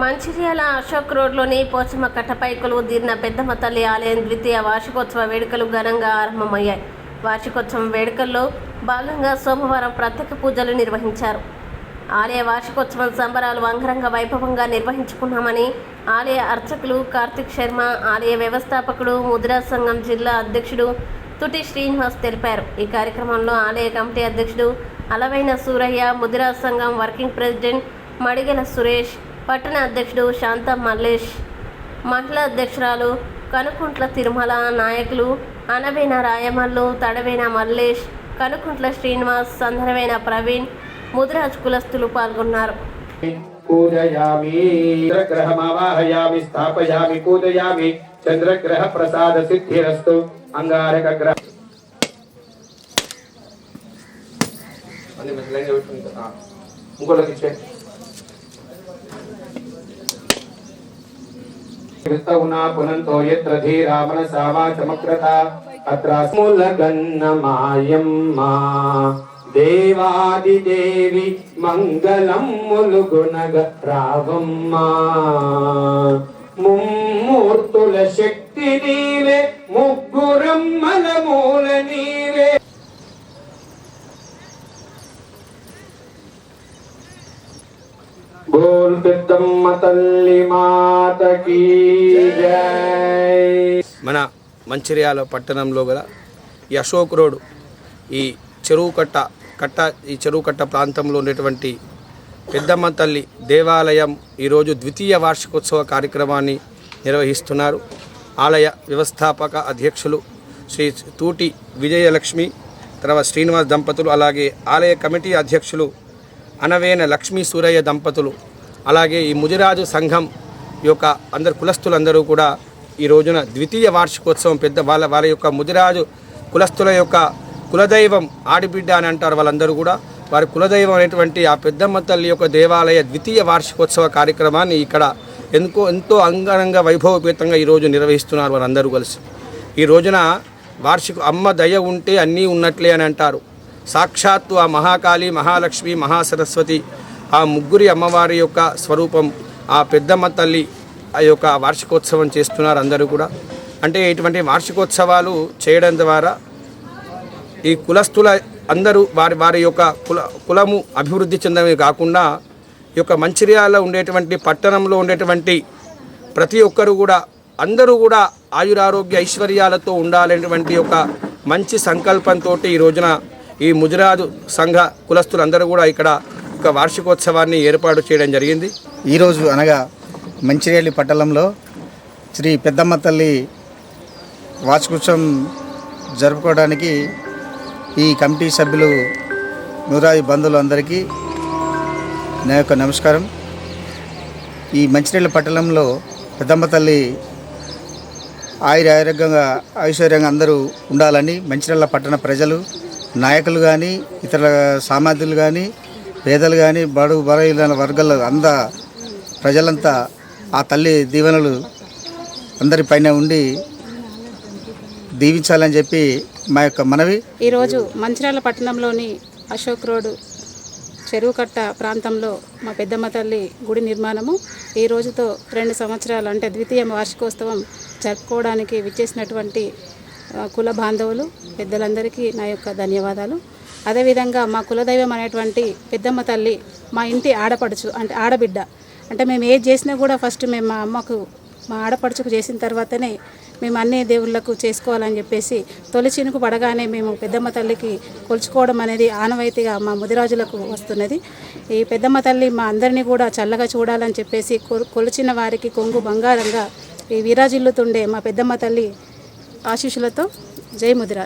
మంచిర్యాల అశోక్ రోడ్లోని పోచమ్మ కట్టపై దీర్ణ పెద్దమ్మ తల్లి ఆలయం ద్వితీయ వార్షికోత్సవ వేడుకలు ఘనంగా ఆరంభమయ్యాయి. వార్షికోత్సవం వేడుకల్లో భాగంగా సోమవారం ప్రత్యేక పూజలు నిర్వహించారు. ఆలయ వార్షికోత్సవం సంబరాలు అంగరంగ వైభవంగా నిర్వహించుకున్నామని ఆలయ అర్చకులు కార్తిక్ శర్మ ఆలయ వ్యవస్థాపకుడు ముద్రా సంఘం జిల్లా అధ్యక్షుడు తుటి శ్రీనివాస్ తెలిపారు. ఈ కార్యక్రమంలో ఆలయ కమిటీ అధ్యక్షుడు అలవైన సూరయ్య ముదిరా సంఘం వర్కింగ్ ప్రెసిడెంట్ మడిగల సురేష్ పట్టణ అధ్యక్షుడు శాంత మల్లేష్ మహిళా అధ్యక్షురాలు కనుకుంట్ల తిరుమల నాయకులు అనబేన రాయమల్లు తడవేన మల్లేష్ కనుకుంట్ల శ్రీనివాస్ సందరవేన ప్రవీణ్ ముదిరాజ్ కులస్తులు పాల్గొన్నారు. పునంతో యత్ర ధీరా మనసా వాచమక్రత అత్రాస్ములగన్నమాయమ్మ దేవాదిదేవి మంగళం ములుగునగ రావమ్మ. ముమ్మూర్తుల శక్తి నీవే ముగ్గురమ్మల మూల నీవే బోల్ పెద్దమ్మ తల్లి మాతకి మన మంచిర్యాల పట్టణంలో గల ఈ అశోక్ రోడ్ ఈ చెరువు కట్ట కట్ట ఈ చెరువు కట్ట ప్రాంతంలో ఉండేటువంటి పెద్దమ్మ తల్లి దేవాలయం ఈరోజు ద్వితీయ వార్షికోత్సవ కార్యక్రమాన్ని నిర్వహిస్తున్నారు. ఆలయ వ్యవస్థాపక అధ్యక్షులు శ్రీ తూటి విజయలక్ష్మి తర్వాత శ్రీనివాస్ దంపతులు అలాగే ఆలయ కమిటీ అధ్యక్షులు అనవేన లక్ష్మీ సూరయ్య దంపతులు అలాగే ఈ ముజిరాజు సంఘం యొక్క అందరు కులస్తులందరూ కూడా ఈ రోజున ద్వితీయ వార్షికోత్సవం పెద్ద వాళ్ళ వాళ్ళ యొక్క ముదిరాజు కులస్తుల యొక్క కులదైవం ఆడిబిడ్డ అని అంటారు వాళ్ళందరూ కూడా. వారి కులదైవం అనేటువంటి ఆ పెద్దమ్మ తల్లి యొక్క దేవాలయ ద్వితీయ వార్షికోత్సవ కార్యక్రమాన్ని ఇక్కడ ఎంతో ఎంతో అంగరంగ వైభవపేతంగా ఈరోజు నిర్వహిస్తున్నారు వారందరూ కలిసి. ఈ రోజున వార్షిక అమ్మ దయ ఉంటే అన్నీ ఉన్నట్లే అని అంటారు. సాక్షాత్తు ఆ మహాకాళి మహాలక్ష్మి మహాసరస్వతి ఆ ముగ్గురి అమ్మవారి యొక్క స్వరూపం ఆ పెద్దమ్మ తల్లి ఆ యొక్క వార్షికోత్సవం చేస్తున్నారు అందరూ కూడా. అంటే ఇటువంటి వార్షికోత్సవాలు చేయడం ద్వారా ఈ కులస్తుల అందరూ వారి వారి యొక్క కుల కులము అభివృద్ధి చెందడమే కాకుండా ఈ యొక్క మంచిర్యాలలో ఉండేటువంటి పట్టణంలో ఉండేటువంటి ప్రతి ఒక్కరు కూడా అందరూ కూడా ఆయురారోగ్య ఐశ్వర్యాలతో ఉండాలనేటువంటి ఒక మంచి సంకల్పంతో ఈ రోజున ఈ ముజరాజు సంఘ కులస్తులందరూ కూడా ఇక్కడ ఒక వార్షికోత్సవాన్ని ఏర్పాటు చేయడం జరిగింది. ఈరోజు అనగా మంచిర్యాల పట్టణంలో శ్రీ పెద్దమ్మ తల్లి వార్షికోత్సవం జరుపుకోవడానికి ఈ కమిటీ సభ్యులు నూరాయి బంధువులు అందరికీ నా యొక్క నమస్కారం. ఈ మంచిర్యాల పట్టణంలో పెద్దమ్మ తల్లి ఆయుర ఆరోగ్యంగా ఐశ్వర్యంగా అందరూ ఉండాలని మంచిర్యాల పట్టణ ప్రజలు నాయకులు కానీ ఇతర సామాధ్యులు కానీ పేదలు కానీ బడుగు బలహీన వర్గాల అంద ప్రజలంతా ఆ తల్లి దీవెనలు అందరిపైన ఉండి దీవించాలని చెప్పి మా యొక్క మనవి. ఈరోజు మంచిర్యాల పట్టణంలోని అశోక్ రోడ్ చెరువు కట్ట ప్రాంతంలో మా పెద్దమ్మ తల్లి గుడి నిర్మాణము ఈ రోజుతో రెండు సంవత్సరాలు అంటే ద్వితీయ వార్షికోత్సవం జరుపుకోవడానికి విచ్చేసినటువంటి కుల బాంధవులు పెద్దలందరికీ నా యొక్క ధన్యవాదాలు. అదేవిధంగా మా కులదైవం అనేటువంటి పెద్దమ్మ తల్లి మా ఇంటి ఆడపడుచు అంటే ఆడబిడ్డ. అంటే మేము ఏది చేసినా కూడా ఫస్ట్ మేము మా అమ్మకు మా ఆడపడుచుకు చేసిన తర్వాతనే మేము అన్ని దేవుళ్ళకు చేసుకోవాలని చెప్పేసి తొలి చినుకు పడగానే మేము పెద్దమ్మ తల్లికి కొలుచుకోవడం అనేది ఆనవాయితీగా మా ముదిరాజులకు వస్తున్నది. ఈ పెద్దమ్మ తల్లి మా అందరినీ కూడా చల్లగా చూడాలని చెప్పేసి కొ- కొలిచిన వారికి కొంగు బంగారంగా ఈ వీరాజిల్లుతుండే మా పెద్దమ్మ తల్లి ఆశీస్సులతో జై ముదిరా